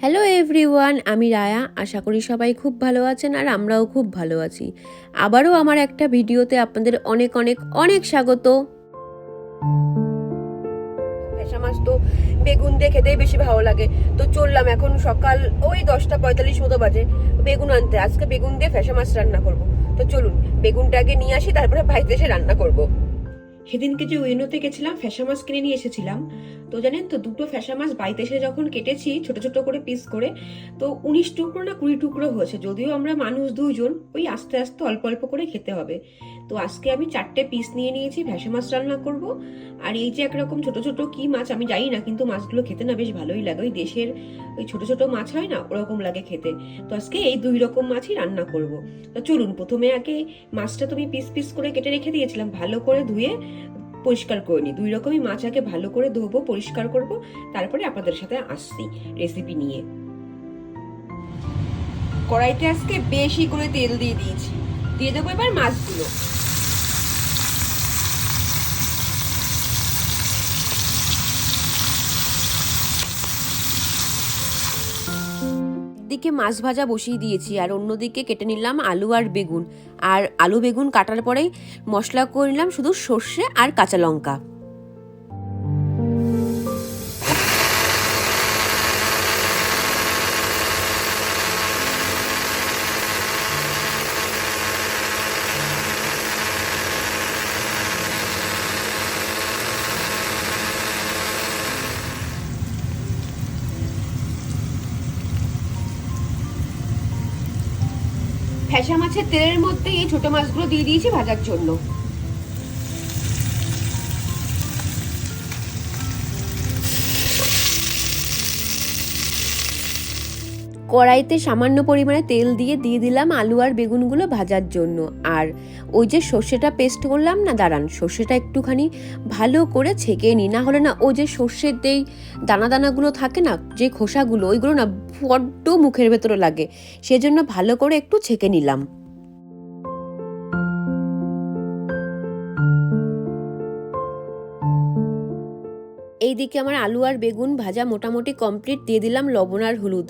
Hello everyone আমি রায়া। আশা করি সবাই খুব ভালো আছেন আর আমরাও খুব ভালো আছি। আবারও আমার একটা ভিডিওতে আপনাদের অনেক অনেক অনেক স্বাগত। ভেসা মাছ তো বেগুন দিয়ে খেতেই বেশি ভালো লাগে। তো চললাম এখন সকাল ওই দশটা পঁয়তাল্লিশ মতো বাজে বেগুন আনতে। আজকে বেগুন দিয়ে ফেসা মাছ রান্না করব। তো চলুন বেগুনটা আগে নিয়ে আসি, তারপরে বাড়িতে এসে রান্না করব। সেদিনকে যে উইনোতে গেছিলাম ফ্যাসা মাছ কিনে নিয়ে এসেছিলাম। তো জানেন তো, দুটো ফ্যাসা মাছ বাড়িতে এসে যখন কেটেছি, ছোট ছোট করে পিস করে, তো উনিশ টুকরো না কুড়ি টুকরো হয়েছে। যদিও আমরা মানুষ দুইজন, ওই আস্তে আস্তে অল্প অল্প করে খেতে হবে। তো আজকে আমি চারটে পিস নিয়ে নিয়েছি ভ্যাসা মাছ রান্না করব। আর এই যে একরকম ছোট ছোট কি মাছ, আমি জানি না, কিন্তু মাছগুলো খেতে না বেশ ভালোই লাগে। ওই দেশের ওই ছোট ছোট মাছ হয় না, ওরকম লাগে খেতে। তো আজকে এই দুই রকম মাছই রান্না করব। তো চলুন, প্রথমে আগে মাছটা তুমি পিস পিস করে কেটে রেখে দিয়েছিলাম, ভালো করে ধুয়ে পরিষ্কার করে নিই। দুই রকমই মাছ আগে ভালো করে ধোবো, পরিষ্কার করব, তারপরে আপনাদের সাথে আসছি রেসিপি নিয়ে। কড়াইতে আজকে বেশি করে তেল দিয়ে দিয়েছি। দিয়ে দেবো এবার মাছগুলো। দিকে মাছ ভাজা বসিয়ে দিয়েছি, আর অন্যদিকে কেটে নিলাম আলু আর বেগুন। আর আলু বেগুন কাটার পরেই মশলা করলাম শুধু সর্ষে আর কাঁচা লঙ্কা। ফ্যাসা মাছের তেলের মধ্যে এই ছোট মাছগুলো দিয়ে দিয়েছি ভাজার জন্য। কড়াইতে সামান্য পরিমাণে তেল দিয়ে দিয়ে দিলাম আলু আর বেগুনগুলো ভাজার জন্য। আর ওই যে সর্ষেটা পেস্ট করলাম না, দাঁড়ান, সর্ষেটা একটুখানি ভালো করে ছেঁকে নিই। না হলে না ওই যে সর্ষের যেই দানা দানাগুলো থাকে না, যে খোসাগুলো, ওইগুলো না বড্ড মুখের ভেতরে লাগে। সেজন্য ভালো করে একটু ছেঁকে নিলাম। এইদিকে আমার আলু আর বেগুন ভাজা মোটামুটি কমপ্লিট দিয়ে দিলাম, লবণ আর হলুদ।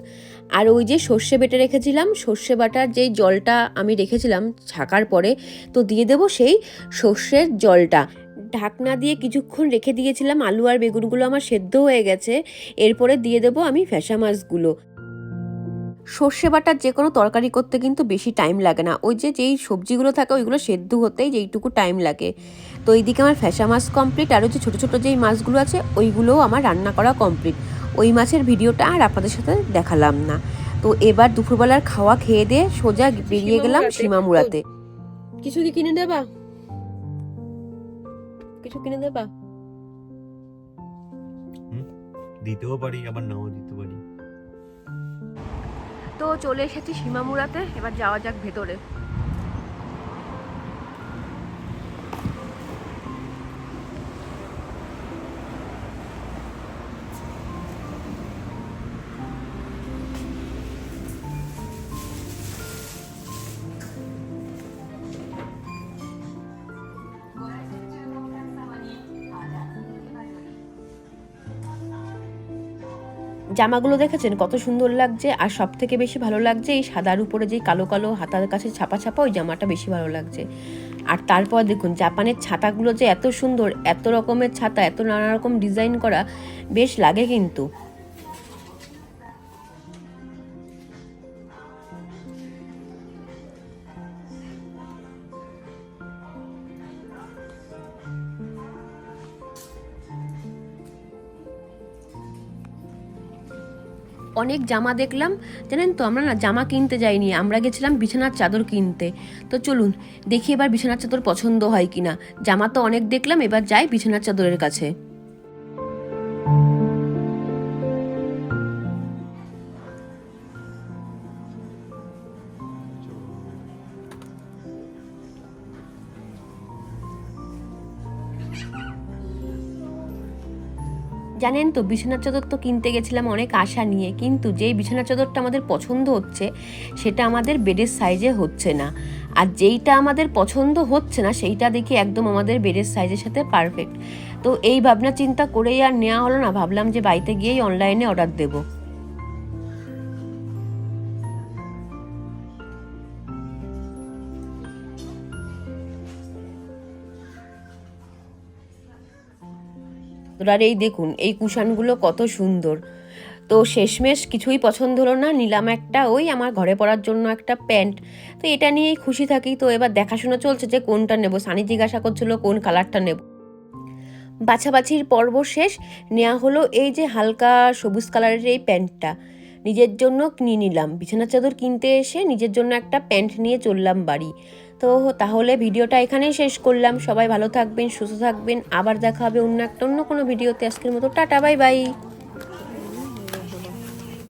আর ওই যে সর্ষে বেটে রেখেছিলাম, সর্ষে বাটার যেই জলটা আমি রেখেছিলাম ছাকার পরে, তো দিয়ে দেবো সেই সর্ষের জলটা। ঢাকনা দিয়ে কিছুক্ষণ রেখে দিয়েছিলাম, আলু আর বেগুনগুলো আমার সেদ্ধ হয়ে গেছে, এরপরে দিয়ে দেবো আমি ফ্যাসা মাছগুলো। সর্ষে বাটার যে কোনো তরকারি করতে কিন্তু বেশি টাইম লাগে না। ওই যে যেই সবজিগুলো থাকে ওইগুলো সেদ্ধ হতেই যেইটুকু টাইম লাগে। তো এইদিকে আমার ফ্যাসা মাছ কমপ্লিট আর যে ছোটো ছোটো যেই মাছগুলো আছে ওইগুলোও আমার রান্না করা কমপ্লিট ওই মাছের ভিডিওটা আর আপনাদের সাথে দেখালাম না। তো এবার দুপুরবেলার খাওয়া খেয়ে দিয়ে সোজা বেরিয়ে গেলাম সীমামুড়াতে। কিছু কি কিনে দেবা কিছু কিনে দেবা দিতেও পারি আবার নাও দিতে পারি। তো চলে এসেছি সীমামুড়াতে এবার যাওয়া যাক ভেতরে। জামাগুলো দেখেছেন? কত সুন্দর লাগছে। আর সব থেকে বেশি ভালো লাগছে এই সাদার উপরে যে কালো কালো হাতার কাছে ছাপা ছাপা ওই জামাটা বেশি ভালো লাগছে। আর তারপর দেখুন, জাপানের ছাতাগুলো যে এত সুন্দর, এত রকমের ছাতা, এত নানা রকম ডিজাইন করা, বেশ লাগে কিন্তু। অনেক জামা দেখলাম, জানেন তো, আমরা না জামা কিনতে যাইনি, আমরা গেছিলাম বিছানার চাদর কিনতে। তো চলুন, দেখি এবার বিছানার চাদর পছন্দ হয় কিনা। জামা তো অনেক দেখলাম, এবার যাই বিছানার চাদরের কাছে। জানেন তো বিছানার চাদর তো কিনতে গেছিলাম অনেক আশা নিয়ে, কিন্তু যেই বিছানার চাদরটা আমাদের পছন্দ হচ্ছে, সেটা আমাদের বেডের সাইজে হচ্ছে না। আর যেইটা আমাদের পছন্দ হচ্ছে না, সেইটা দেখি একদম আমাদের বেডের সাইজের সাথে পারফেক্ট তো এই ভাবনা চিন্তা করেই আর নেওয়া হলো না, ভাবলাম যে বাড়িতে গিয়েই অনলাইনে অর্ডার দেবো। আর এই দেখুন, এই কুশানগুলো কত সুন্দর। তো শেষমেশ কিছুই পছন্দ হলো না, নিলাম একটা ওই আমার ঘরে পরার জন্য একটা প্যান্ট। তো এটা নিয়েই খুশি থাকি। তো এবার দেখাশোনা চলছে যে কোনটা নেব। সানি জিজ্ঞাসা করছিল কোন কালারটা নেব। বাছাবাছির পর্ব শেষ। নেওয়া হলো এই যে হালকা সবুজ কালারের এই প্যান্টটা। নিজের জন্য কিনে নিলাম। বিছানা চাদর কিনতে এসে নিজের জন্য একটা প্যান্ট নিয়ে চললাম বাড়ি। তো তাহলে ভিডিওটা এখানেই শেষ করলাম। সবাই ভালো থাকবেন, সুস্থ থাকবেন। আবার দেখা হবে অন্য একটা, অন্য কোনো ভিডিওতে। আজকের মতো টাটা, বাই বাই।